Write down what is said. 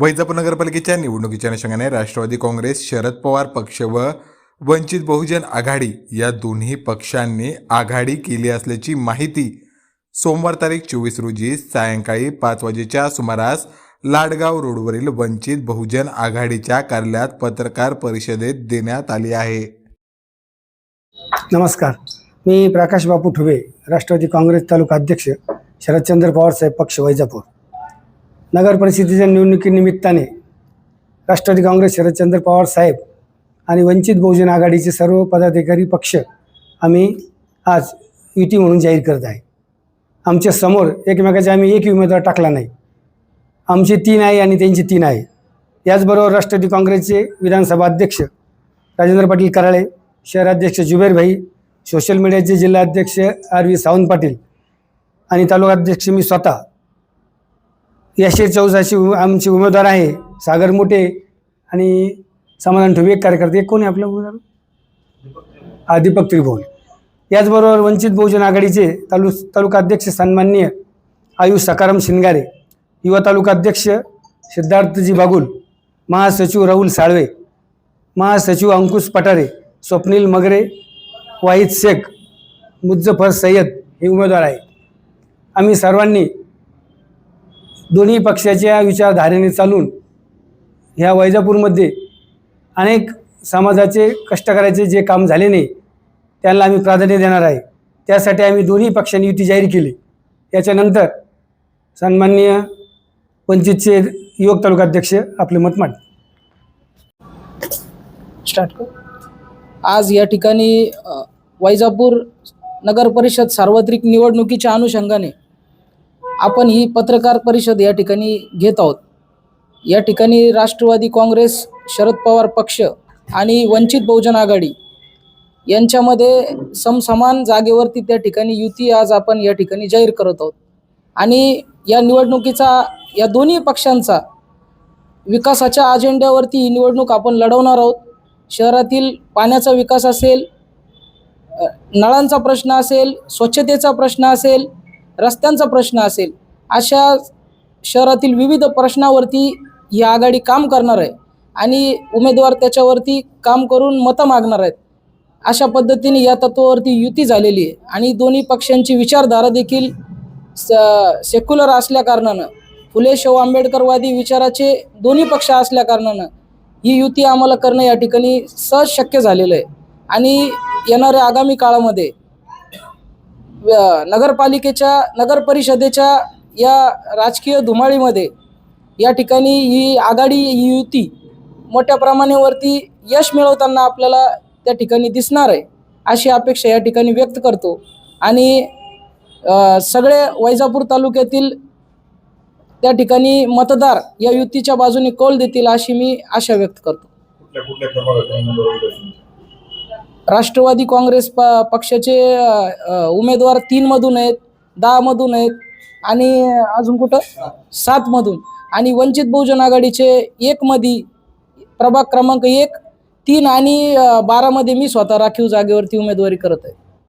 वैजापूर नगरपालिकेच्या निवडणुकीच्या अनुषंगाने राष्ट्रवादी काँग्रेस शरद पवार पक्ष व वंचित बहुजन आघाडी या दोन्ही पक्षांनी आघाडी केली असल्याची माहिती सोमवार तारीख चोवीस रोजी सायंकाळी पाच वाजेच्या सुमारास लाडगाव रोडवरील वंचित बहुजन आघाडीच्या कार्यालयात पत्रकार परिषदेत देण्यात आली आहे. नमस्कार. मी प्रकाश बापू ठुबे राष्ट्रवादी काँग्रेस तालुका अध्यक्ष शरदचंद्र पवारसाहेब पक्ष वैजापूर. नगर परिषदेच्या निवडणुकीनिमित्ताने राष्ट्रवादी काँग्रेस शरदचंद्र पवार साहेब आणि वंचित बहुजन आघाडीचे सर्व पदाधिकारी पक्ष आम्ही आज युती म्हणून जाहीर करत आहे. आमच्यासमोर एकमेकाचे आम्ही एक उमेदवार टाकला नाही. आमचे तीन आहे आणि त्यांचे तीन आहे. याचबरोबर राष्ट्रवादी काँग्रेसचे विधानसभा अध्यक्ष राजेंद्र पाटील कराळे शहराध्यक्ष जुबेर भाई सोशल मीडियाचे जिल्हाध्यक्ष आर व्ही सावंत पाटील आणि तालुकाध्यक्ष मी स्वतः याशे चौसाशे उ- आमचे उमेदवार आहे सागर मोठे आणि समाधान ठुबे एक कार्यकर्ते. एक कोण आहे आपला उमेदवार? हा दीपक त्रिभुवन. याचबरोबर वंचित बहुजन आघाडीचे तालु अध्यक्ष सन्माननीय आयुष सकाराम शिंगारे युवा तालुका अध्यक्ष सिद्धार्थजी बागुल महासचिव राहुल साळवे महासचिव अंकुश पठारे स्वप्नील मगरे वाहिद शेख मुज्जफर सय्यद हे उमेदवार आहे आम्ही सर्वांनी दोन्ही पक्षाच्या विचारधारेने चालून ह्या वैजापूरमध्ये अनेक समाजाचे कष्टकऱ्याचे जे काम झाले नाही त्याला आम्ही प्राधान्य देणार आहे. त्यासाठी आम्ही दोन्ही पक्षांनी युती जाहीर केली. याच्यानंतर सन्मान्य वंचितचे युवक तालुकाध्यक्ष आपले मत मांड स्टार्ट कर. आज या ठिकाणी वैजापूर नगर परिषद सार्वत्रिक निवडणुकीच्या अनुषंगाने आपण ही पत्रकार परिषद या ठिकाणी घेत आहोत. या ठिकाणी राष्ट्रवादी काँग्रेस शरद पवार पक्ष आणि वंचित बहुजन आघाडी यांच्यामध्ये समसमान जागेवरती त्या ठिकाणी युती आज आपण या ठिकाणी जाहीर करत आहोत. आणि या निवडणुकीचा या दोन्ही पक्षांचा विकासाच्या अजेंड्यावरती ही निवडणूक आपण लढवणार आहोत. शहरातील पाण्याचा विकास असेल नळांचा प्रश्न असेल स्वच्छतेचा प्रश्न असेल रस्त्यांचा प्रश्न असेल अशा शहरातील विविध प्रश्नावरती ही आघाडी काम करणार आहे आणि उमेदवार त्याच्यावरती काम करून मतं मागणार आहेत अशा पद्धतीने या तत्वावरती युती झालेली आहे. आणि दोन्ही पक्षांची विचारधारा देखील स सेक्युलर असल्याकारणानं फुले शाहू आंबेडकरवादी विचाराचे दोन्ही पक्ष असल्याकारणानं ही युती आम्हाला करणं या ठिकाणी सहज शक्य झालेलं आहे. आणि येणाऱ्या आगामी काळामध्ये नगरपालिकेच्या नगर परिषदेच्या या राजकीय धुमाळीमध्ये या ठिकाणी ही आघाडी ही युती मोठ्या प्रमाणावरती यश मिळवताना आपल्याला त्या ठिकाणी दिसणार आहे अशी अपेक्षा या ठिकाणी व्यक्त करतो. आणि सगळे वैजापूर तालुक्यातील त्या ठिकाणी मतदार या युतीच्या बाजूने कौल देतील अशी मी आशा व्यक्त करतो. राष्ट्रवादी काँग्रेस प पक्षाचे उमेदवार तीनमधून आहेत दहामधून आहेत आणि अजून कुठं? सातमधून. आणि वंचित बहुजन आघाडीचे एकमध्ये प्रभाग क्रमांक एक तीन आणि बारामध्ये मी स्वतः राखीव जागेवरती उमेदवारी करत आहे.